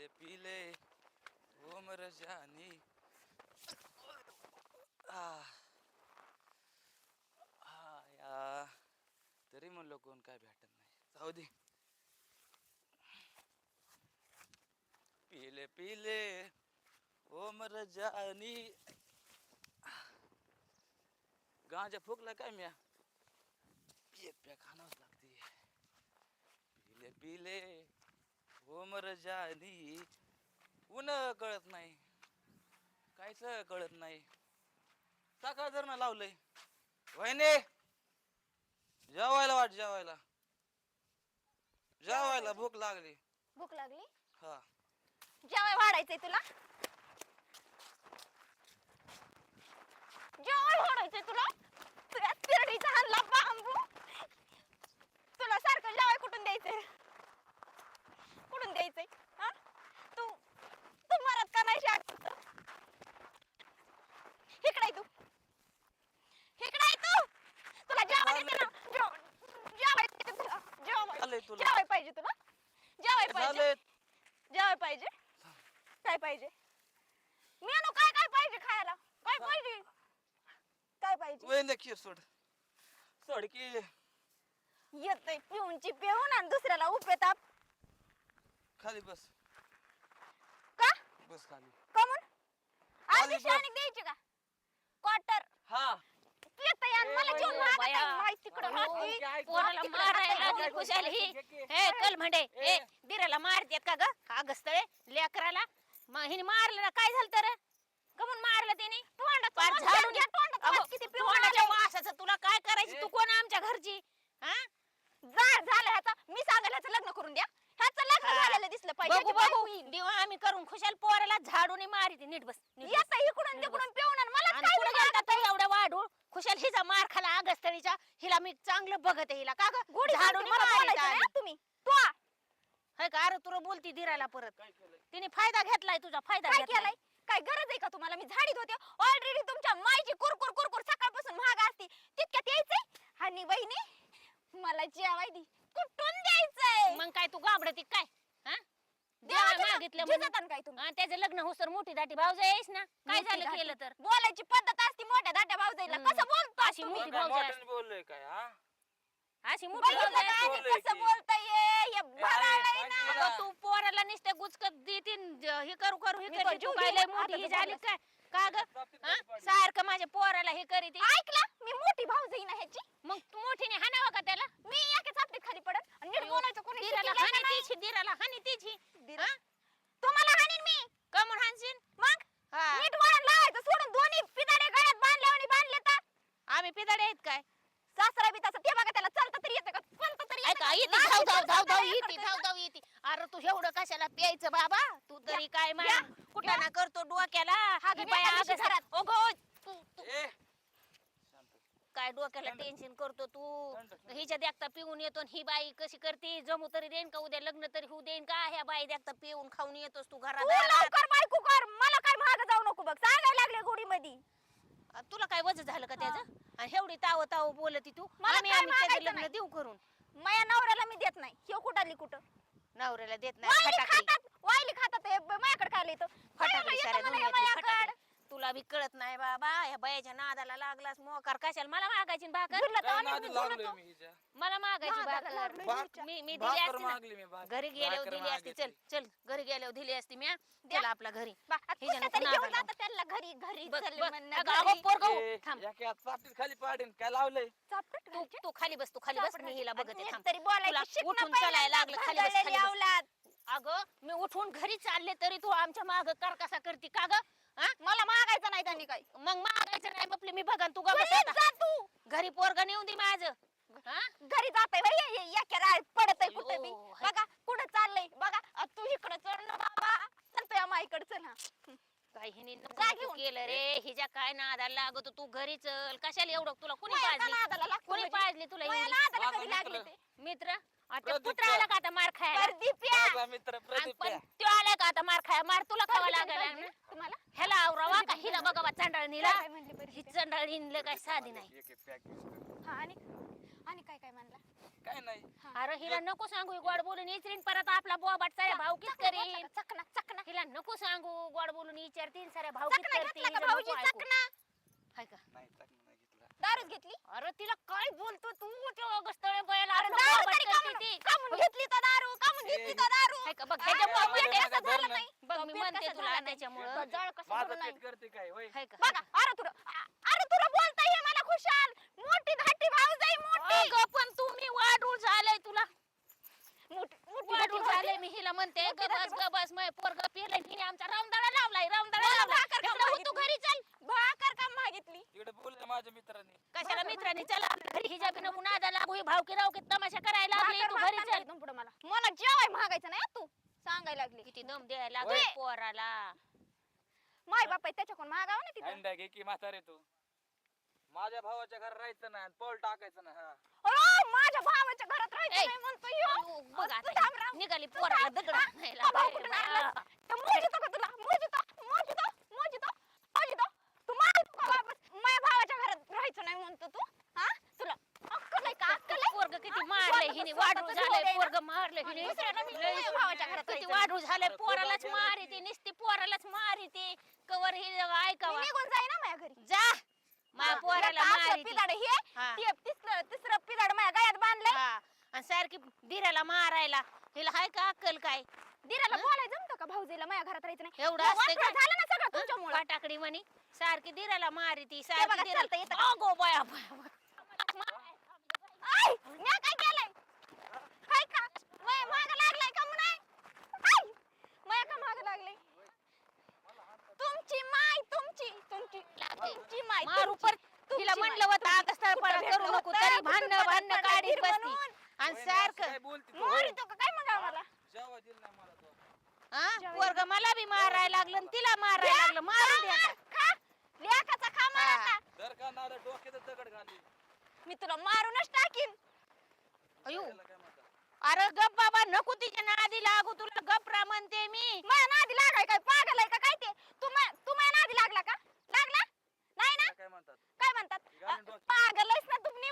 पिले पिले उमर जानी आ हा या तरी म्हणलो कोण काय भेटत नाही. जाऊ दे. पिले पिले उमर जानी गांजा फुकला काय म्या? एक प्या खाणावंच लागते पिले पिले उमर जानी ऊन कळत नाही. काहीच कळत नाही. सकाळ जर ना लावलंय. वहिने जेवायला वाट जेवायला. जेवायला भूक लागली. भूक लागली? हा. जेवाय वाढायचंय तुला? जेवाय वाढायचंय तुला? तुला सारखं जेवाय कुठून द्यायचंय कुठून द्यायचंय हा तू तू मरत का नाही शाट इकडे आहे तू इकडे आहे तू तुला जेवाय देते ना जेव- जेवाय देते तुला जेवाय तुला. जेवाय पाहिजे तुला? जेवाय पाहिजे? जेवाय पाहिजे? काय पाहिजे? मेनू काय काय पाहिजे खायला? काय पाहिजे? काय पाहिजे? वहिने की सोड. सोड की. येतय पिऊनची पिऊन आणि दुसऱ्याला उपे ताप. खाली बस. का? बस खाली. कमून? आधी. शानिक द्यायची का? क्वार्टर. हा. येतय आणि मला जेवण मागत तिकडं अहो, हाती. काय- पोराला मारायला. लागली खुशाल ही. हे? कल म्हणडे ए. हे दिराला मारतेत का ग? अगस्तळे लेकराला. मग हिने मारलं ना काय झालं तर? कमून मारलं त्याने तोंडात पार झाडून किती आलाय. वासाचं तुला काय करायची. तू कोण आमच्या घरची? हा? जा झालं ह्याचा. मी सांगायला ह्याचं लग्न करून द्या. ह्याचं लग्न हा. झालेलं दिसलं पाहिजे बघू बघू. आम्ही करून खुशाल. पोराला झाडून मारिते. नीट बस नीट बस. येतं इकडून तिकडून पिऊन आणि मला काय? गेलता तरी एवढ्या वाढून खुशाल हिचा मार खाला अगस्तळीच्या हिला मी चांगलं बघते हिला. का ग? गोडी झाडून मला बोलायचं नाही हं तुम्ही. तो हाय का? अरे तुला बोलती धीराला परत. काय केलंय? तिने फायदा घेतलाय तुझा फायदा काय घेतलाय. केलंय? काय गरज आहे का तुम्हाला? मी झाडीत होते. ऑलरेडी तुमच्या मायची कुरकुर कुरकुर सकाळपासून महाग असती. तितक्यात यायचंय? आणि वहिनी मला जेवाय दी. कुठून द्यायचंय? मग काय तू घाबरती काय? हा? देवा मागितलं म्हणून. काय तुम्ही? हा, त्याचं लग्न होसर मोठी दाटी भाऊ येस ना? काय मोठी झालं. केलं तर? बोलायची पद्धत मोठ्या दाट्या भाऊजाईला. कसं बोलतो अशी? मोठी भाऊजाई मोठ्याने बोललोय काय हा अशी मोठी बघितलं का. आधी कसं. बोलताय हे ना. अगं, तू पोराला नुसते गुचकत देतीन ज- हे करू करू हे मी करते तो तू जीव काय देईन, लय आता मोठी ही झाली. काय का ग बाबतीत हा? कधी पडली? सारखं माझ्या पोराला हे करीत ऐकलं मी मोठी भाऊजाई ना ह्याची मग तू मोठीने हाणावं का त्याला मी एका चापटीत खाली पडत आणि नीट बोलायचं कोणी दिराला शिकलेलं हानी नाही. तिची दिराला हानी दिरा- हा? तुम्हाला हाणीन मी कमून हाणशील मग हा. नीट वळण लावायचं सोडून दोन्ही पिदाडे गळ्यात बांधल्या आणि बांधले तर आम्ही पिदाडे आहेत काय? सासरा बी तसं ते बघा त्याला चालतं तरी येतं का? पंत तरी येतं ऐका? येते धाव धाव धाव धाव येते धाव धाव येते अरे तू एवढं कशाला प्यायचं बाबा? तू तरी काय या, मान कुठं ना करतो डोक्याला. हा ही अगं घरात. ओगो तू तू. ए. काय डोक्याला थंड. टेन्शन करतो तू? थंड, थंड. हिच्या देखता पिऊन येतो आणि ही बाई कशी करते? जमू तरी देईन का उद्या लग्न तरी होऊ देईन का? ह्या बाई देखता पिऊन खाऊन येतोस तू तू घरात. लवकर बायको कर. मला काय महाग जाऊ नको बघ. सांगायला लागले गोडी मध्ये तुला काय वज झालं का त्याचं? आणि एवढी ताव ताव बोलती तू मला आम्ही काय आम्ही लग्न नाही. देऊ करून माझ्या नवऱ्याला मी देत नाही हे कुठाली कुठं नवऱ्याला देत नाही वायली फटाकडी खातात वायली खातात हे ब- माझ्याकडे काय येतं फटाकडी साऱ्या मला दुनियेतली माझ्याकडं. फटाकडी. तुला बी कळत नाही बाबा ह्या बायाच्या नादाला लागलास मोकार कशाला मला मागायची ना भाकर काय नादी लागलोय. मी हिच्या मला मागायची नादाला भाकर लागलोय भा- हिच्या. मी मी दिली भाकर असती ना मागली मी भाकर. घरी गेल्यावर भाकर दिली असती चल मागितली. चल घरी गेल्यावर दिली असती मी. चला आपला घरी त्याला घरी चल. म्हणणं अगं, घरी. अगं, पोरगं, ए, थांब. या काय चापटीत खाली पाडीन काय लावलंय चापट तू घालते. तू खाली बस तू खाली बस मी हिला थांब तरी बोलायचं तुला शिकणं उठून पहिल्यांदा चालायला लागलं खाली बस खाली भांडलेली बस. अवलाद. अगं मी उठून घरी चालले तरी तू आमच्या माग कर कसा करते का ग हा? मला मागायचं नाही त्यांनी काही मग मागायचं नाही बापले मी बघा तू गा बस घरी आता. जा तू घरी पोरगा नेऊन दे माझं हा? घरी जाताय बाई या केरा पडत आहे कुठे बी अयो, हाय. बघा कुठं चाललंय बघा अ, तू इकडं चढ ना बाबा चलतो या माईकडे चल हा काय हिने नको जा नको घेऊन. केलं रे. हिच्या काय नादाला लागत तू घरी चल. कशाला एवढं तुला कुणी नादाला पाजली? लागतो कुणी म्हणजे? पाजली तुला? नादाला कधी लागले मित्र. ते? मित्र आता प्रदीप कुत्रा या. आला का आता मार खायला? माझा मित्र आणि प्रदीप पण या. त्यो आला का आता मार खाया मार तुला खावा लागला तुम्हाला? ह्याला आवरावा का? हिला बघा बा चांडाळणीला काय म्हणली बरं ही ती? काय साधी नाही. एक- एक pack दिसतं. हा आणि? आणि काय काय म्हणला? काय नाही. अरे हिला नको सांगू ही गोड बोलून इचरीन परत आपला बोबाट साऱ्या भाऊ किस करीन. चकना विचारतीन साऱ्या भाऊकीत चकना करते घेतला का हिचं भाऊजी? नको ऐकू. चकना. हाय का? नाही चकना नाही घेतला. दारूच घेतली? अरे तिला काय बोलतो तू? त्या अगस्तळे बयाला अरे अरे दारू तरी कामून- ती कामून घेतली तर दारू कामून घेतली तर दारू. हाय का? बघ तो झाला नाही. बघ तो मी म्हणते तुला? त्याच्यामुळं. तो जळ कसं माझं भरलं नाही? पेट करते काय होय? हाय का? बघा अरे तुला अरे तुला बोलता ये मला खुशाल. मोठी धाटी भाऊजाई मोठी. अगं पण तुम्ही वाढूळ झालंय तुला. मोठी वाढूळ झालंय मी हिला म्हणते गबस गबस मग पोरग पिरलंय हिने आमचा रामदाडा लावलाय रामदाडा मला लावलाय भाकर का इकडं हो तू मागितली? घरी चल भाकर का मागितली तिकडे बोलले माझ्या मित्रांनी कशाला मित्रांनी चला आपल्या घरी हिच्या बिना कुणा आदा भावकी रावकी तमाशा करायला लागली तू घरी चल नाही इथून पुढं मला मला जेवाय मागायचं नाही हं तू सांगायला लागली किती दम द्यायला. लागली पोराला माय बाप आहे त्याच्याकडून मागावं ना तिथं अंडा घे की म्हातारे तू माझ्या भावाच्या घर राहायचं ना आणि पळ टाकायचं ना हा अरे माझ्या भावाच्या घरात राहायचं ए, नाही म्हणतो ह्यो. बघ तू आता राव. निघाली तू पोराला थांब. दगड हा? भाऊ कुठून आणलास? ते मोजितो का तुला मोजितो मोजितो मोजितो मोजितो तू मारितो का वापस माझ्या भावाच्या घरात राहायचं नाही म्हणतो तू हा तुला अक्कल आहे का अक्कल आहे पोरग किती हा? मारलंय स्वतःचं- हिने स्वतःचं वाढू जीव झालंय. पोरग मारलंय हिने दुसऱ्याला मी लय- माझ्या भावाच्या घरात किती राहायचं वाढू झालंय. पोरालाच पोरं मारी ती नुसती पोरालाच मारी ती कवर ही मी ऐकावा. निघून जाई ना माझ्या घरी. जा. माझ्या पोराला एक असलं मारी ती. पिदाड हे हा. ते तिसरं तिसरं पिदाड माझ्या गळ्यात बांधलंय. हा. आणि सारखी धीराला मारायला. हिला हाय का अक्कल काय? दिराला बोलायला जमतं का भाऊजीला? माझ्या घरात राहायचं नाही. एवढं मग असते वाटलं झालं ना सगळं तुमच्यामुळे. पाटाकडी म्हणी. सारखी धीराला मारी ती बघा, सारखी चालतं येतं धीराला का? अगो बया बया आय मी काय आणि सारखं मोरी तो काय म्हणावं मला? हा? पोरग मला बी मारायला लागलं आणि तिला मारायला लागलं. मारून दे मी तुला मारूनच टाकीन. अयो. अरे गप बाबा नको तिच्या नादी लागू. तुला गप म्हणते मी. मला नादी लागाय काय? पागल आहे का काय ते? तू मा- नादी लागला का? लागला? नाही ना? काय म्हणतात? काय म्हणतात? पागल आहेस ना तुम्ही